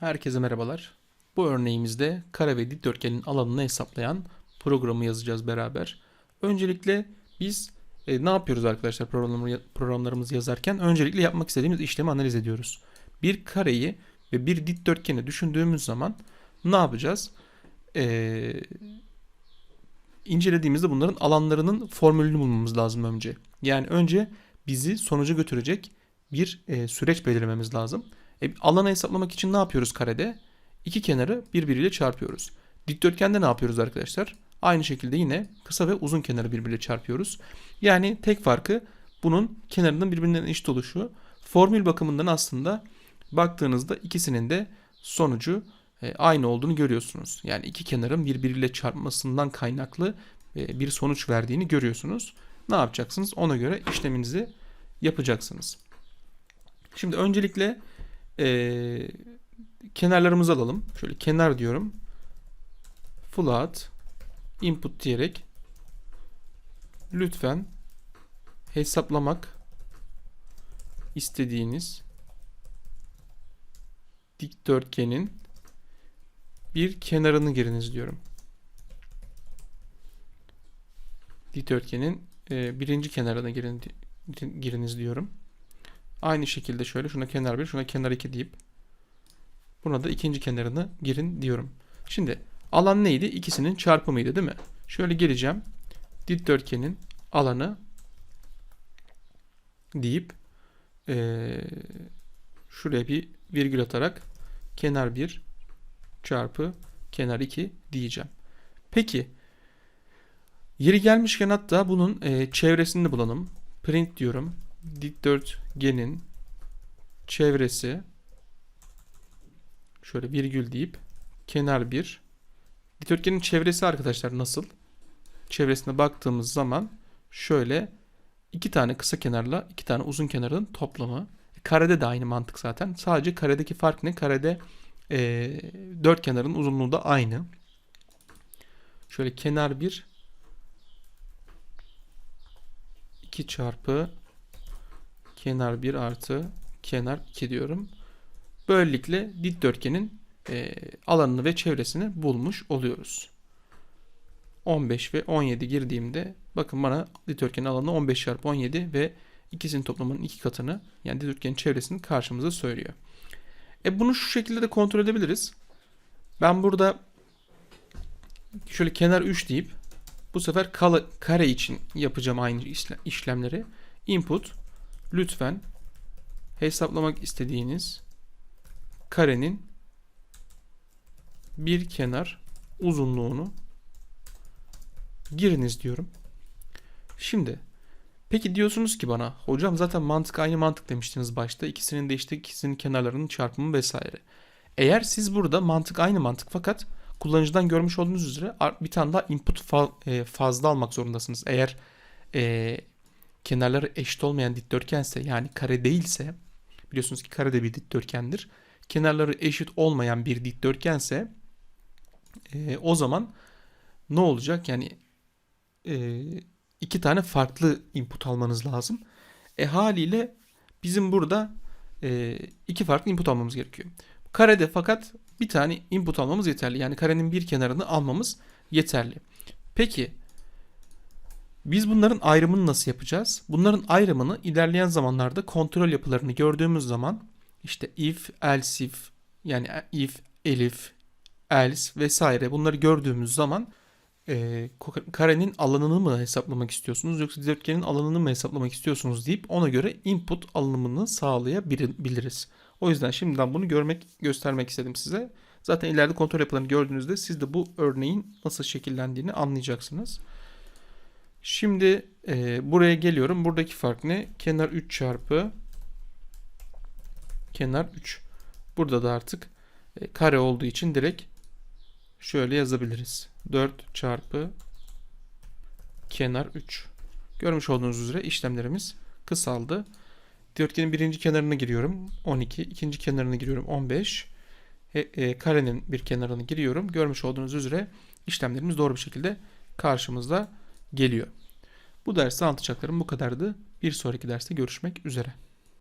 Herkese merhabalar. Bu örneğimizde kare ve dikdörtgenin alanını hesaplayan programı yazacağız beraber. Öncelikle biz e, ne yapıyoruz arkadaşlar programları, programlarımızı yazarken? Öncelikle yapmak istediğimiz işlemi analiz ediyoruz. Bir kareyi ve bir dikdörtgeni düşündüğümüz zaman ne yapacağız? Ee, incelediğimizde bunların alanlarının formülünü bulmamız lazım önce. Yani önce bizi sonuca götürecek bir e, süreç belirlememiz lazım. E, alanı hesaplamak için ne yapıyoruz karede? İki kenarı birbiriyle çarpıyoruz. Dikdörtgende ne yapıyoruz arkadaşlar? Aynı şekilde yine kısa ve uzun kenarı birbiriyle çarpıyoruz. Yani tek farkı bunun kenarının birbirinden eşit oluşu. Formül bakımından aslında baktığınızda ikisinin de sonucu e, aynı olduğunu görüyorsunuz. Yani iki kenarın birbiriyle çarpmasından kaynaklı e, bir sonuç verdiğini görüyorsunuz. Ne yapacaksınız? Ona göre işleminizi yapacaksınız. Şimdi öncelikle e, kenarlarımızı alalım. Şöyle kenar diyorum. Float input diyerek lütfen hesaplamak istediğiniz dikdörtgenin bir kenarını giriniz diyorum. Dikdörtgenin e, birinci kenarına girin, giriniz diyorum. Aynı şekilde şöyle şuna kenar 1, şuna kenar 2 deyip buna da ikinci kenarını girin diyorum. Şimdi alan neydi? İkisinin çarpımıydı değil mi? Şöyle geleceğim. Dikdörtgenin alanı deyip ee, şuraya bir virgül atarak kenar 1 çarpı kenar 2 diyeceğim. Peki yeri gelmişken hatta bunun e, çevresini bulalım. Print diyorum dikdörtgenin çevresi şöyle virgül deyip kenar 1 dikdörtgenin çevresi arkadaşlar nasıl? Çevresine baktığımız zaman şöyle iki tane kısa kenarla iki tane uzun kenarın toplamı. E, karede de aynı mantık zaten. Sadece karedeki fark ne? Karede e, dört kenarın uzunluğu da aynı. Şöyle kenar 1 2 çarpı kenar 1 artı kenar 2 diyorum. Böylelikle dikdörtgenin e, alanını ve çevresini bulmuş oluyoruz. 15 ve 17 girdiğimde bakın bana dikdörtgenin alanı 15 çarpı 17 ve ikisinin toplamının iki katını yani dikdörtgenin çevresini karşımıza söylüyor. E bunu şu şekilde de kontrol edebiliriz. Ben burada şöyle kenar 3 deyip bu sefer kare için yapacağım aynı işlemleri. Input lütfen hesaplamak istediğiniz karenin bir kenar uzunluğunu giriniz diyorum. Şimdi peki diyorsunuz ki bana hocam zaten mantık aynı mantık demiştiniz başta. İkisinin de işte ikisinin kenarlarının çarpımı vesaire. Eğer siz burada mantık aynı mantık fakat kullanıcıdan görmüş olduğunuz üzere bir tane daha input e, fazla almak zorundasınız. Eğer e, kenarları eşit olmayan dikdörtgense yani kare değilse biliyorsunuz ki kare de bir dikdörtgendir. Kenarları eşit olmayan bir dikdörtgense e, o zaman ne olacak? Yani e, iki tane farklı input almanız lazım. E haliyle bizim burada e, iki farklı input almamız gerekiyor. Karede fakat bir tane input almamız yeterli. Yani karenin bir kenarını almamız yeterli. Peki biz bunların ayrımını nasıl yapacağız? Bunların ayrımını ilerleyen zamanlarda kontrol yapılarını gördüğümüz zaman işte if, else if yani if, elif, else vesaire bunları gördüğümüz zaman e, karenin alanını mı hesaplamak istiyorsunuz yoksa dikdörtgenin alanını mı hesaplamak istiyorsunuz deyip ona göre input alınımını sağlayabiliriz. O yüzden şimdiden bunu görmek göstermek istedim size. Zaten ileride kontrol yapılarını gördüğünüzde siz de bu örneğin nasıl şekillendiğini anlayacaksınız. Şimdi e, buraya geliyorum. Buradaki fark ne? Kenar 3 çarpı kenar 3. Burada da artık e, kare olduğu için direkt şöyle yazabiliriz. 4 çarpı kenar 3. Görmüş olduğunuz üzere işlemlerimiz kısaldı. Dörtgenin birinci kenarına giriyorum. 12. ikinci kenarına giriyorum. 15. E, e, karenin bir kenarını giriyorum. Görmüş olduğunuz üzere işlemlerimiz doğru bir şekilde karşımızda geliyor. Bu derste anlatacaklarım bu kadardı. Bir sonraki derste görüşmek üzere.